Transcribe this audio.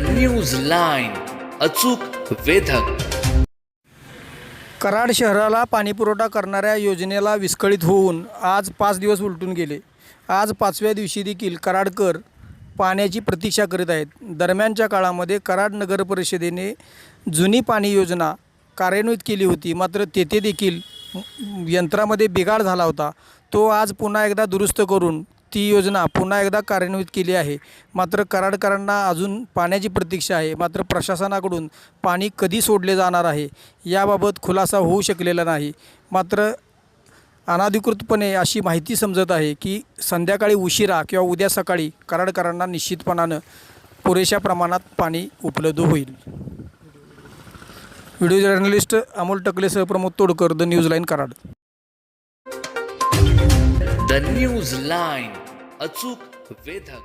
News line अचूक वेधक. कराड शहराला पाणीपुरवठा करणाऱ्या योजनेला विस्कळीत होऊन आज पाच दिवस उलटून गेले. आज पाचव्या दिवशी देखील कराडकर पाण्याची प्रतीक्षा करीत आहेत. दरम्यानच्या काळामध्ये कराड नगर परिषदेने जुनी पाणी योजना कार्यान्वित केली होती. मात्र तेथे देखील यंत्रामध्ये बिघाड झाला होता. तो आज पुन्हा एकदा दुरुस्त करून ती योजना पुन्हा एकदा कार्यान्वित केली आहे. मात्र कराडकरांना अजून पाण्याची प्रतीक्षा आहे. मात्र प्रशासनाकडून पाणी कधी सोडले जाणार आहे याबाबत खुलासा होऊ शकलेला नाही. मात्र अनाधिकृतपणे अशी माहिती समजत आहे की संध्याकाळी उशिरा किंवा उद्या सकाळी कराडकरांना निश्चितपणानं पुरेशा प्रमाणात पाणी उपलब्ध होईल. Video journalist Amol टकलेसह Pramod Todkar the news line Karad. The news line. अचूक वेधक.